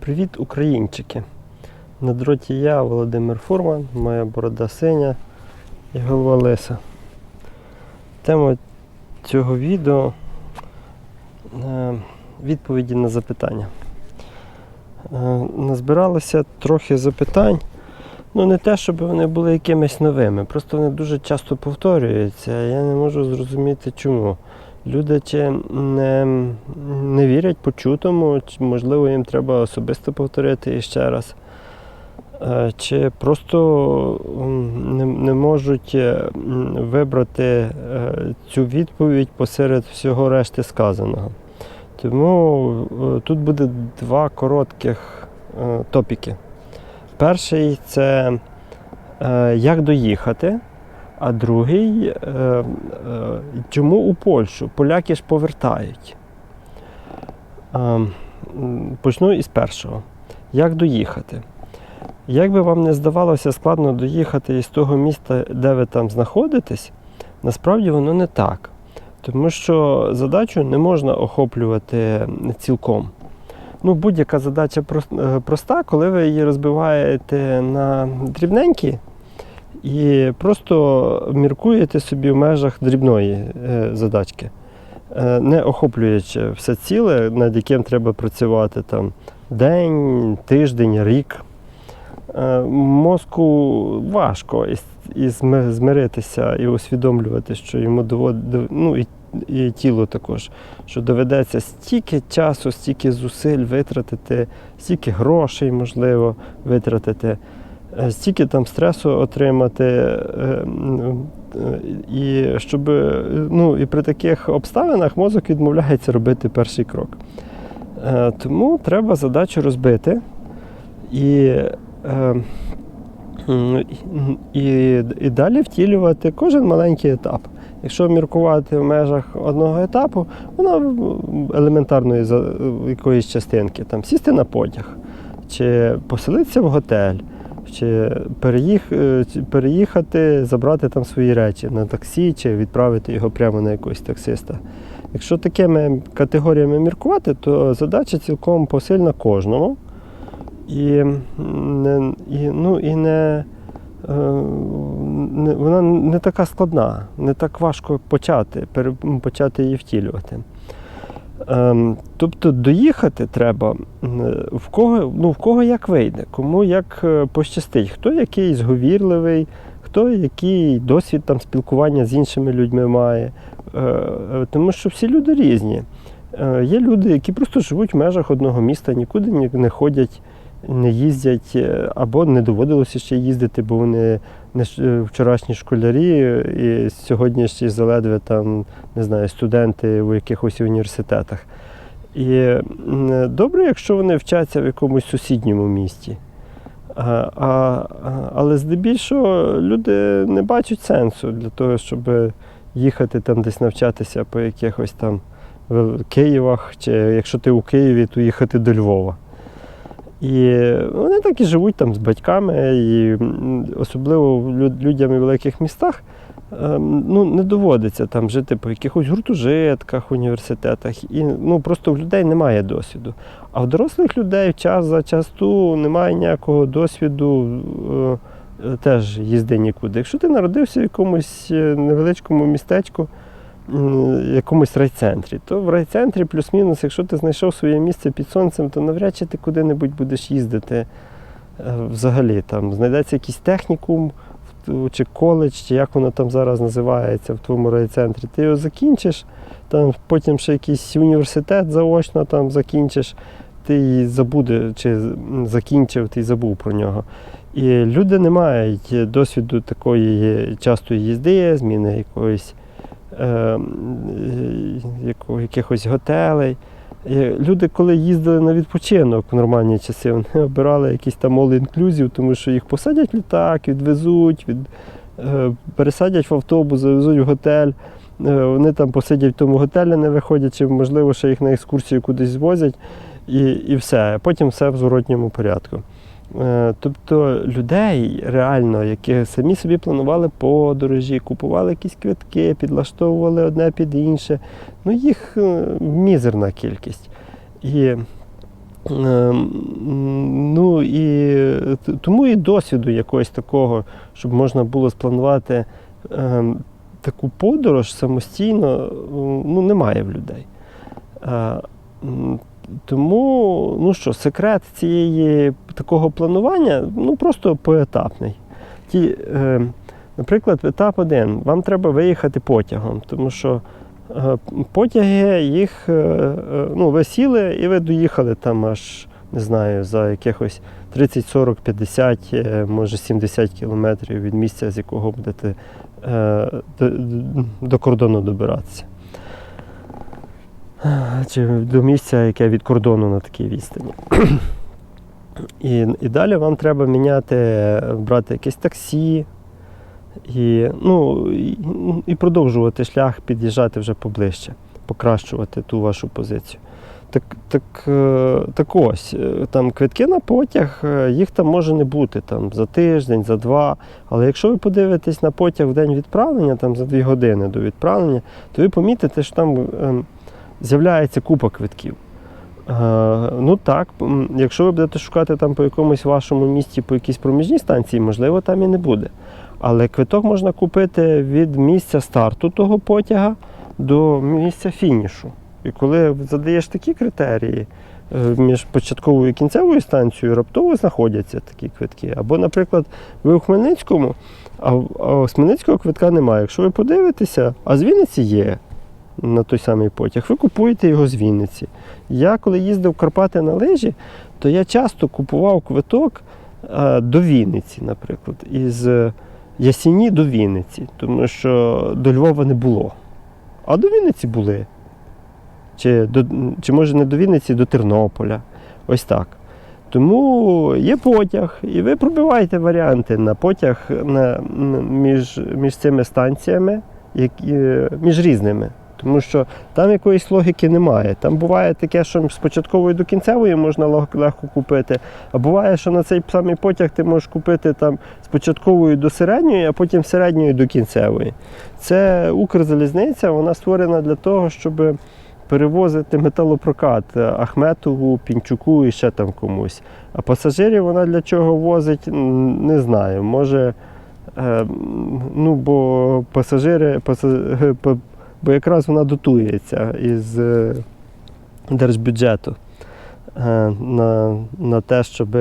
Привіт, українчики! На дроті я, Володимир Фурман, моя борода синя і голова лиса. Тема цього відео е, відповіді на запитання. Е, Назбиралося трохи запитань. Ну, не те, щоб вони були якимись новими, просто вони дуже часто повторюються. Я не можу зрозуміти чому. Люди чи не, не вірять почутому, чи, можливо, їм треба особисто повторити іще раз. Е, Чи просто не, не можуть е, вибрати е, цю відповідь посеред всього решти сказаного. Тому тут буде два коротких топіки. Перший це як доїхати, а другий е, е, чому у Польщу? Поляки ж повертають. Е, Почну із першого. Як доїхати? Як би вам не здавалося складно доїхати із того міста, де ви там знаходитесь, насправді воно не так. Тому що задачу не можна охоплювати цілком. Ну, будь-яка задача проста, коли ви її розбиваєте на дрібненькі і просто міркуєте собі в межах дрібної е, задачки, Е, не охоплюючи все ціле, над яким треба працювати там день, тиждень, рік. Е, Мозку важко із змиритися і усвідомлювати, що йому доводить, ну і, і тілу також, що доведеться стільки часу, стільки зусиль витратити, стільки грошей, можливо, витратити, стільки там стресу отримати. е, е, І щоб е, ну, і при таких обставинах мозок відмовляється робити перший крок. Е, Тому треба задачу розбити і, е, і, і далі втілювати кожен маленький етап. Якщо міркувати в межах одного етапу, воно елементарної якоїсь частинки, там сісти на потяг, чи поселитися в готель, чи переїх, е, переїхати, забрати там свої речі на таксі, чи відправити його прямо на якогось таксиста. Якщо такими категоріями міркувати, то задача цілком посильна кожному. І, не, і, ну, і не, е, не, вона не така складна, не так важко почати, почати її втілювати. Ем, тобто доїхати треба в кого, ну, в кого як вийде, кому як е, пощастить, хто який зговірливий, хто який досвід там, спілкування з іншими людьми має. Е, е, Тому що всі люди різні. Є люди, які просто живуть в межах одного міста, нікуди ні- не ходять, не їздять, або не доводилося ще їздити, бо вони вчорашні школярі, е, і сьогодні ще й заледве там, не знаю, студенти у якихось університетах. І добре, якщо вони вчаться в якомусь сусідньому місті. А, а- але здебільшого люди не бачать сенсу для того, щоб їхати там десь навчатися по якихось там в- Києвах, чи якщо ти у Києві, то їхати до Львова. І вони так і живуть там з батьками, і особливо людям у великих містах ем, ну, не доводиться там жити по якихось гуртожитках, університетах. І ну, просто в людей немає досвіду. А в дорослих людей час за часу немає ніякого досвіду е, е, теж їзди нікуди. Якщо ти народився в якомусь е, невеличкому містечку, якомусь райцентрі, то в райцентрі плюс-мінус, якщо ти знайшов своє місце під сонцем, то навряд чи ти куди-небудь будеш їздити е, взагалі. Там знайдеться якийсь технікум чи коледж, чи як воно там зараз називається в твоєму райцентрі. Ти його закінчиш, там потім ще якийсь університет заочно там закінчиш, ти забуде, чи закінчив, ти забув про нього. І люди не мають досвіду такої частої їзди, зміни якоїсь якихось готелей. Люди, коли їздили на відпочинок в нормальні часи, вони обирали якийсь там all-inclusive, тому що їх посадять в літак, відвезуть, від, е, пересадять в автобус, завезуть в готель. Е, Вони там посидять в тому готелі, не виходячи, можливо, ще їх на екскурсію кудись звозять, і, і все. Потім все в зворотньому порядку. Е, Тобто людей реально, які самі собі планували подорожі, купували якісь квитки, підлаштовували одне під інше, ну їх е, мізерна кількість. І Ем, Ну і тому і досвіду якогось такого, щоб можна було спланувати таку подорож самостійно, ну, немає в людей. Тому, ну що, секрет цієї такого планування ну просто поетапний. Ті, е, наприклад, етап один. Вам треба виїхати потягом, тому що е, потяги їх, е, е, ну, ви сіли і ви доїхали там аж, не знаю, за якихось 30, 40, 50, е, може 70 кілометрів від місця, з якого будете е, до, до кордону добиратися. Чи до місця, яке від кордону на такій відстані. І, і далі вам треба міняти, брати якесь таксі і, ну, і, і продовжувати шлях, під'їжджати вже поближче, покращувати ту вашу позицію. Так, так, е, так ось, е, там квитки на потяг, е, їх там може не бути там, за тиждень, за два. Але якщо ви подивитесь на потяг в день відправлення, там за дві години до відправлення, то ви помітите, що там ем, з'являється купа квитків. Е, Ну так, якщо ви будете шукати там по якомусь вашому місті, по якійсь проміжній станції, можливо, там і не буде. Але квиток можна купити від місця старту того потяга до місця фінішу. І коли задаєш такі критерії е, між початковою і кінцевою станцією, раптово знаходяться такі квитки. Або, наприклад, ви у Хмельницькому, а, з Хмельницького квитка немає. Якщо ви подивитеся, а з Вінниці є на той самий потяг, ви купуєте його з Вінниці. Я коли їздив в Карпати на лижі, то я часто купував квиток е, до Вінниці, наприклад, із е, Ясіні до Вінниці, тому що до Львова не було. А до Вінниці були. Чи, до, чи може не до Вінниці, до Тернополя. Ось так. Тому є потяг, і ви пробиваєте варіанти на потяг на, між, між цими станціями, які, між різними. Тому що там якоїсь логіки немає. Там буває таке, що з початкової до кінцевої можна легко купити, а буває, що на цей самий потяг ти можеш купити там з початкової до середньої, а потім середньої до кінцевої. Це Укрзалізниця, вона створена для того, щоб перевозити металопрокат Ахметову, Пінчуку і ще там комусь. А пасажирів вона для чого возить, не знаю. Може, е, ну, бо пасажири, паса- по- бо якраз вона дотується із е, держбюджету е, на, на те, щоб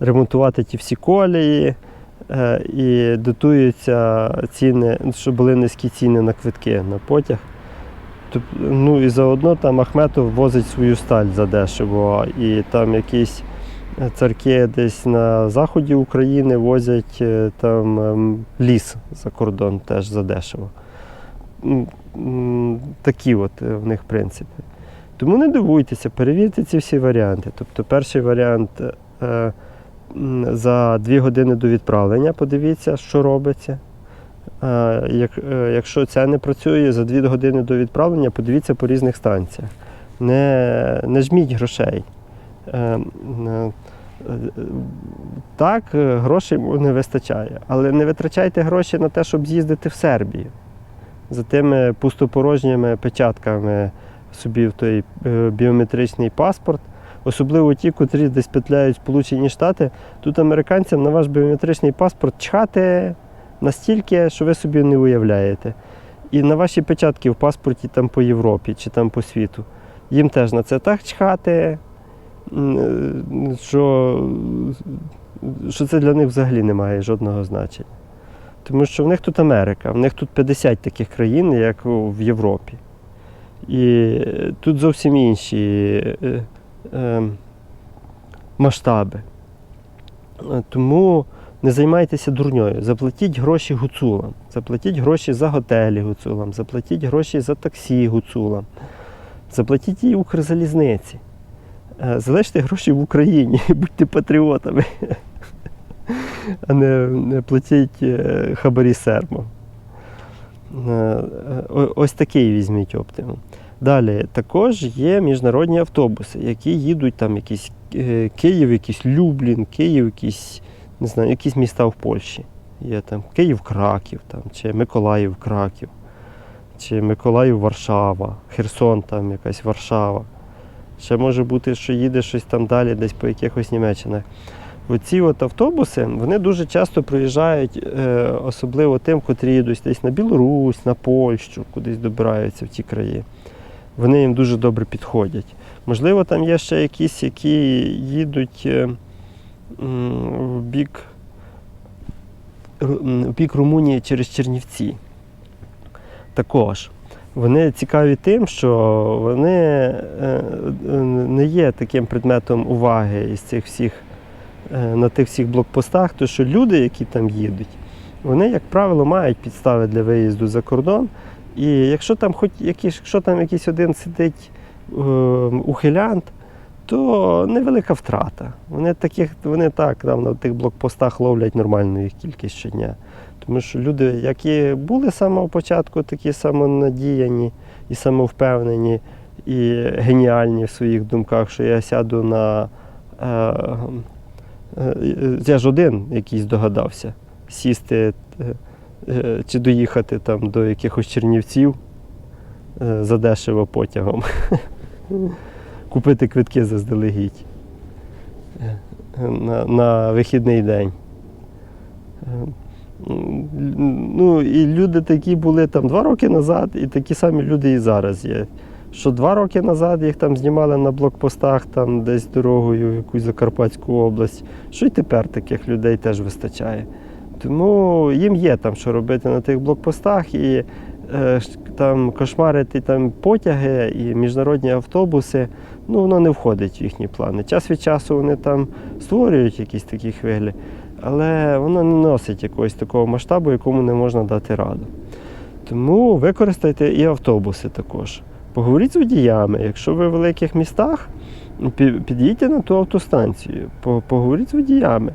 ремонтувати ті всі колії. е, І дотуються ціни, щоб були низькі ціни на квитки на потяг. Ну і заодно там Ахметов возить свою сталь задешево, і там якісь царки десь на заході України возять там ем, ліс за кордон теж задешево. М, Такі от е, в них принципи. Тому не дивуйтеся, перевірте ці всі варіанти. Тобто, перший варіант е, за дві години до відправлення, подивіться, що робиться. Е, Як, е, якщо це не працює за дві години до відправлення, подивіться по різних станціях. Не, не жміть грошей. Е, е, е, Так, е, грошей не вистачає, але не витрачайте гроші на те, щоб з'їздити в Сербію за тими пустопорожніми печатками собі в той е, біометричний паспорт. Особливо ті, котрі десь петляють Сполучені Штати. Тут американцям на ваш біометричний паспорт чхати настільки, що ви собі не уявляєте. І на ваші печатки в паспорті там по Європі чи там по світу. Їм теж на це так чхати, е, що, що це для них взагалі не має жодного значення. Тому що в них тут Америка, в них тут 50 таких країн, як в Європі. І тут зовсім інші е, е, масштаби. Е, Тому не займайтеся дурньою. Заплатіть гроші гуцулам, заплатіть гроші за готелі гуцулам, заплатіть гроші за таксі гуцулам, заплатіть і Укрзалізниці. Е, Залиште гроші в Україні, будьте патріотами, а не, платіть е, хабарі сермо. Е, е, Ось такий візьміть оптимум. Далі також є міжнародні автобуси, які їдуть там якісь Київ, якийсь Люблін, Київ, якісь, не знаю, якісь міста в Польщі. Є там Київ, Краків, там, чи Миколаїв, Краків, чи Миколаїв, Варшава, Херсон, там якась Варшава. Ще може бути, що їде щось там далі, десь по якихось Німеччинах. Оці от автобуси вони дуже часто проїжджають, е, особливо тим, котрі їдуть десь на Білорусь, на Польщу, кудись добираються в ті краї. Вони їм дуже добре підходять. Можливо, там є ще якісь, які їдуть е, в бік, в бік Румунії через Чернівці. Також. Вони цікаві тим, що вони е, не є таким предметом уваги із цих всіх на тих всіх блокпостах, то що люди, які там їдуть, вони, як правило, мають підстави для виїзду за кордон. І якщо там хоч якийсь, якщо там якийсь один сидить е, ухилянт, то невелика втрата. Вони таких, вони так там на тих блокпостах ловлять нормальну їх кількість щодня. Тому що люди, які були з самого початку, такі самонадіяні і самовпевнені, і геніальні в своїх думках, що я сяду на. Е, е, я ж один якийсь догадався сісти е, е, чи доїхати там до якихось чернівців е, задешево потягом. Купити квитки заздалегідь е, на, на вихідний день. Е, Ну, і люди такі були там два роки назад, і такі самі люди і зараз є. Що два роки назад їх там знімали на блокпостах, там десь дорогою в якусь Закарпатську область, що й тепер таких людей теж вистачає. Тому їм є там що робити на тих блокпостах, і е, там кошмарити там потяги і міжнародні автобуси, ну воно не входить в їхні плани. Час від часу вони там створюють якісь такі хвилі, але воно не носить якогось такого масштабу, якому не можна дати раду. Тому використайте і автобуси також. Поговоріть з водіями. Якщо ви в великих містах, пі- під'їдьте на ту автостанцію, по- поговоріть з водіями.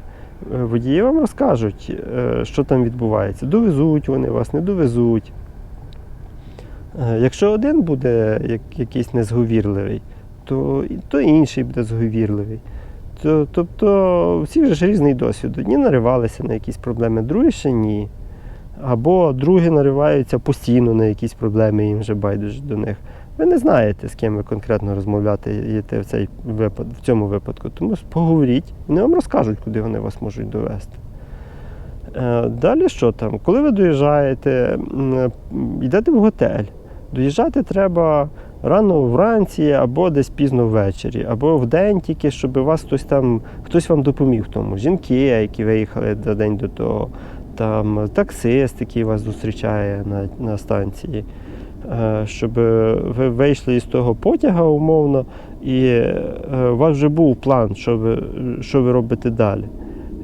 Е, Водії вам розкажуть, е, що там відбувається. Довезуть вони вас, не довезуть. Е, Якщо один буде якийсь незговірливий, то, то інший буде зговірливий. То, тобто всі вже ж різний досвід. Одні наривалися на якісь проблеми, другі ще ні. Або другі нариваються постійно на якісь проблеми, їм вже байдуже до них. Ви не знаєте, з ким ви конкретно розмовляти в, цей випад, в цьому випадку. Тому поговоріть, вони вам розкажуть, куди вони вас можуть довести. Е, Далі що там? Коли ви доїжджаєте, йдете в готель. Доїжджати треба рано вранці, або десь пізно ввечері, або в день тільки, щоб вас хтось там, хтось вам допоміг тому. Жінки, які виїхали за день до того, там таксист, який вас зустрічає на, на станції. Е, Щоб ви вийшли із того потяга умовно, і е, у вас вже був план, що ви, що ви робите далі.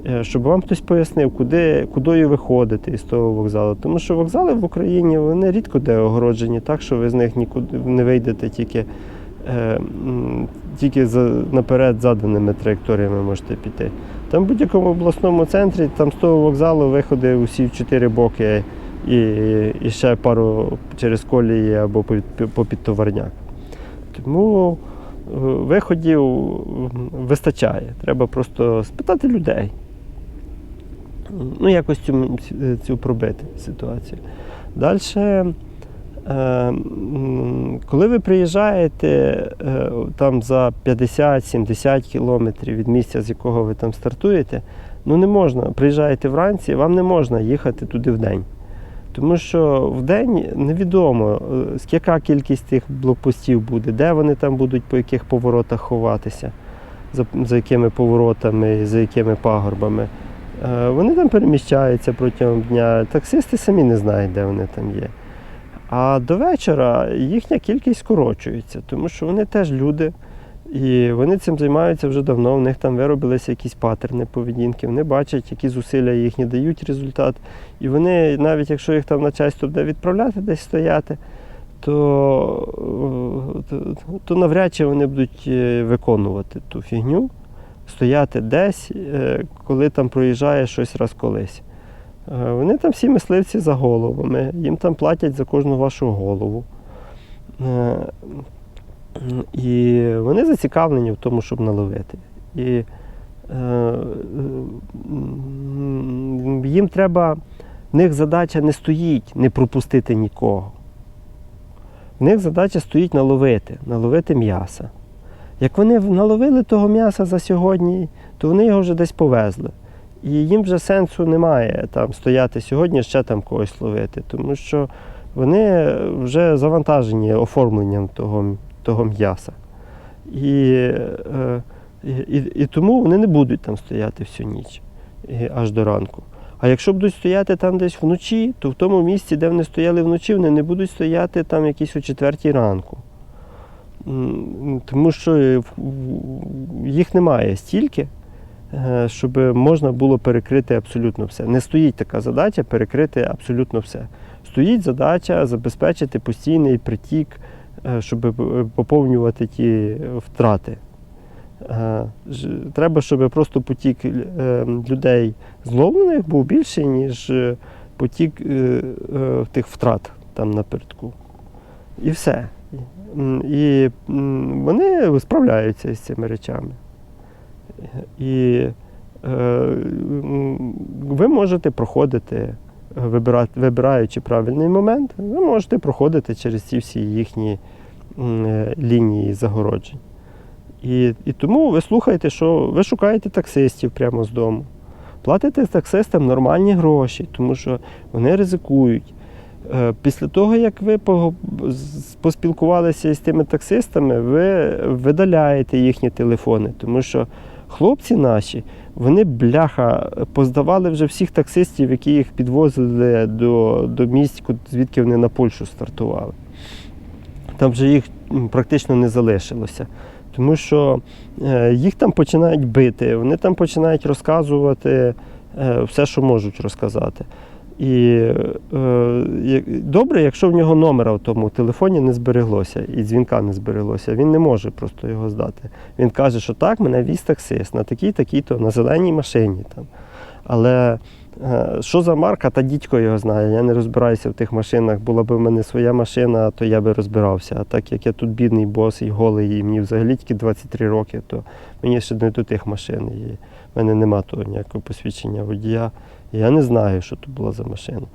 Е, Щоб вам хтось пояснив, куди, куди ви ходите із того вокзалу. Тому що вокзали в Україні вони рідко де огороджені так, що ви з них нікуди не вийдете тільки, тільки за, наперед заданими траєкторіями можете піти. Там в будь-якому обласному центрі, там з того вокзалу виходи усі в чотири боки і, і ще пару через колії або по, підтоварняк. Тому е, виходів вистачає. Треба просто спитати людей. Ну, якось цю, цю пробити ситуацію. Далі, коли ви приїжджаєте е, там за 50-70 кілометрів від місця, з якого ви там стартуєте, ну не можна, приїжджаєте вранці, вам не можна їхати туди в день. Тому що в день невідомо, е, яка кількість тих блокпостів буде, де вони там будуть, по яких поворотах ховатися, за, за якими поворотами, за якими пагорбами. Е, Вони там переміщаються протягом дня. Таксисти самі не знають, де вони там є. А до вечора їхня кількість скорочується, тому що вони теж люди, і вони цим займаються вже давно. В них там виробилися якісь патерни поведінки, вони бачать, які зусилля їхні дають результат. І вони, навіть якщо їх там начальство буде відправляти десь стояти, то, то, то навряд чи вони будуть е, виконувати ту фігню, стояти десь, е, коли там проїжджає щось раз колись. Е, Вони там всі мисливці за головами, їм там платять за кожну вашу голову. Е, І вони зацікавлені в тому, щоб наловити. І е, м, їм треба, в них задача не стоїть не пропустити нікого. В них задача стоїть наловити, наловити м'яса. Як вони наловили того м'яса за сьогодні, то вони його вже десь повезли. І їм вже сенсу немає там стояти сьогодні, ще там когось ловити, тому що вони вже завантажені оформленням того, того м'яса. І, е, і, і, і тому вони не будуть там стояти всю ніч аж до ранку. А якщо будуть стояти там десь вночі, то в тому місці, де вони стояли вночі, вони не будуть стояти там якісь о четвертій ранку. Тому що їх немає стільки, е, щоб можна було перекрити абсолютно все. Не стоїть така задача перекрити абсолютно все. Стоїть задача забезпечити постійний притік, щоб е, поповнювати ті втрати. Е, Треба, щоб просто потік е, людей зловлених був більший, ніж е, потік е, е, тих втрат там напередку. І все. І вони справляються з цими речами. І е, ви можете проходити, вибираючи правильний момент, ви можете проходити через ці всі їхні е, лінії загороджень. І, і тому ви слухаєте, що ви шукаєте таксистів прямо з дому. Платите таксистам нормальні гроші, тому що вони ризикують. Е, Після того, як ви поспілкувалися з тими таксистами, ви видаляєте їхні телефони, тому що хлопці наші, вони бляха поздавали вже всіх таксистів, які їх підвозили до, до місць, звідки вони на Польщу стартували. Там вже їх практично не залишилося. Тому що е, їх там починають бити, вони там починають розказувати е, все, що можуть розказати. І е, добре, якщо в нього номера в тому телефоні не збереглося і дзвінка не збереглося, він не може просто його здати. Він каже, що так, мене віз таксист на такій, такій-то, на зеленій машині. Там. Але е, що за марка, та дідько його знає. Я не розбираюся в тих машинах. Була б в мене своя машина, то я би розбирався. А так як я тут бідний бос і голий, і мені взагалі тільки 23 роки, то мені ще не до тих машин. І в мене нема того ніякого посвідчення водія. Я не знаю, що то була за машина.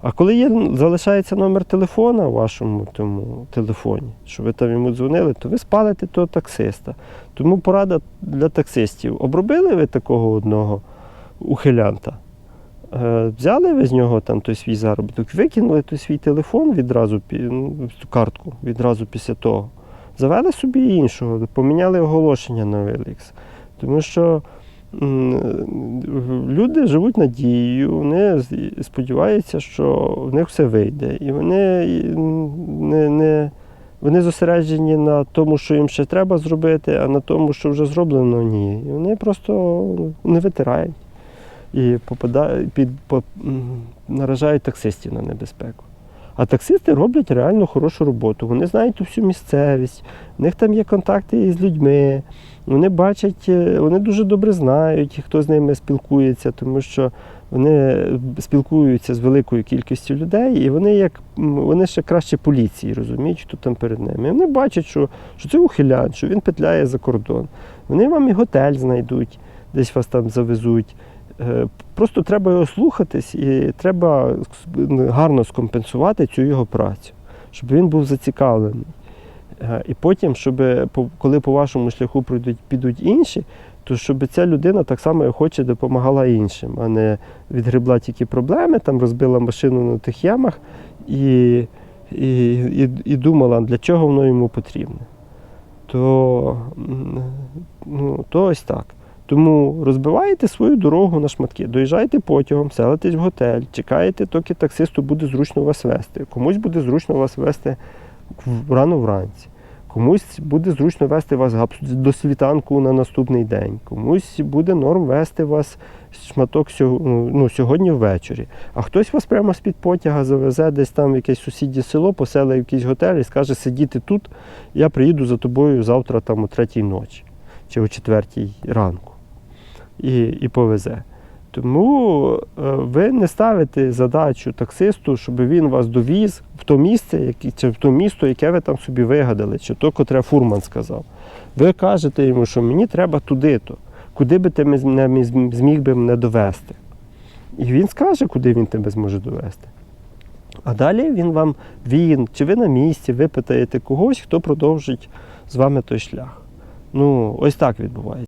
А коли є, залишається номер телефона у вашому тому телефоні, що ви там йому дзвонили, то ви спалите того таксиста. Тому порада для таксистів. Обробили ви такого одного ухилянта? Е, Взяли ви з нього там той свій заробіток, викинули той свій телефон відразу, ну, картку відразу після того. Завели собі іншого, поміняли оголошення на OLX. Тому що люди живуть надією, вони сподіваються, що в них все вийде. І вони не, не, вони зосереджені на тому, що їм ще треба зробити, а на тому, що вже зроблено, ні. І вони просто не витирають і попадають під по, наражають таксистів на небезпеку. А таксисти роблять реально хорошу роботу. Вони знають ту всю місцевість, в них там є контакти із людьми, вони бачать, е, вони дуже добре знають, хто з ними спілкується, тому що вони спілкуються з великою кількістю людей, і вони як вони ще краще поліції розуміють, хто там перед ними. І вони бачать, що, що це ухилян, що він петляє за кордон. Вони вам і готель знайдуть, десь вас там завезуть. Е, Просто треба його слухатись і треба гарно скомпенсувати цю його працю, щоб він був зацікавлений. Е, І потім, щоб коли по вашому шляху пройдуть, підуть інші, то щоб ця людина так само охоче допомагала іншим, а не відгребла тільки проблеми, там розбила машину на тих ямах і, і, і, і думала, для чого воно йому потрібне. То, ну, то ось так. Тому розбиваєте свою дорогу на шматки, доїжджаєте потягом, селитесь в готель, чекаєте, доки таксисту буде зручно вас вести. Комусь буде зручно вас вести рано вранці, комусь буде зручно вести вас до світанку на наступний день, комусь буде норм вести вас шматок ну, сьогодні ввечері. А хтось вас прямо з-під потяга завезе десь там в якесь сусіднє село, поселить якийсь готель і скаже, сидіти тут, я приїду за тобою завтра там о третій ночі чи о четвертій ранку і, і повезе. Тому е, ви не ставите задачу таксисту, щоб він вас довіз в то місце, чи в то місто, яке ви там собі вигадали, чи то, котре фурман сказав. Ви кажете йому, що мені треба туди-то, куди би ти мене зміг би мене довести. І він скаже, куди він тебе зможе довести. А далі він вам, він, чи ви на місці, ви питаєте когось, хто продовжить з вами той шлях. Ну, ось так відбувається.